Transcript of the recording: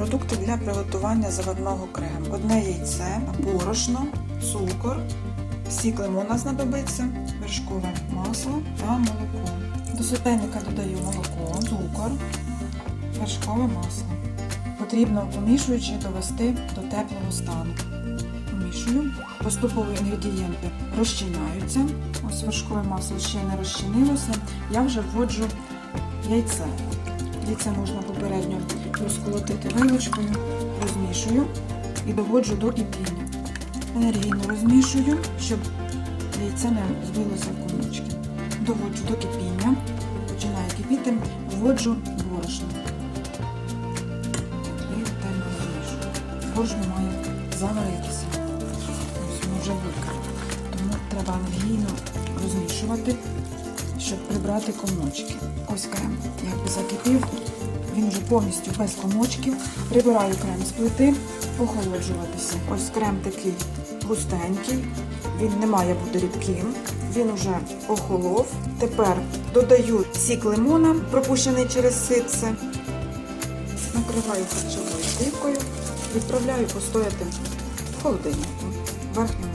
Продукти для приготування заварного крему. Одне яйце, борошно, цукор, сік лимона знадобиться, вершкове масло та молоко. До сотейника додаю молоко, цукор, вершкове масло. Потрібно помішуючи довести до теплого стану. Помішую. Поступово інгредієнти розчиняються. Ось вершкове масло ще не розчинилося. Я вже вводжу яйце. Яйце можна попередньо розколотити вилочкою, розмішую і доводжу до кипіння. Енергійно розмішую, щоб яйце не збилося в комочки. Доводжу до кипіння, починає кипіти, вводжу борошно. І ретельно розмішую. Борошно має заваритися. Ось воно вже. Тому треба енергійно розмішувати, щоб прибрати комочки. Ось крем якби закипів. Він вже повністю без комочків. Прибираю крем з плити, охолоджуватися. Ось крем такий густенький, він не має бути рідким. Він вже охолов. Тепер додаю сік лимона, пропущений через ситце. Накриваю харчовою плівкою, відправляю постояти в холодильнику верхньому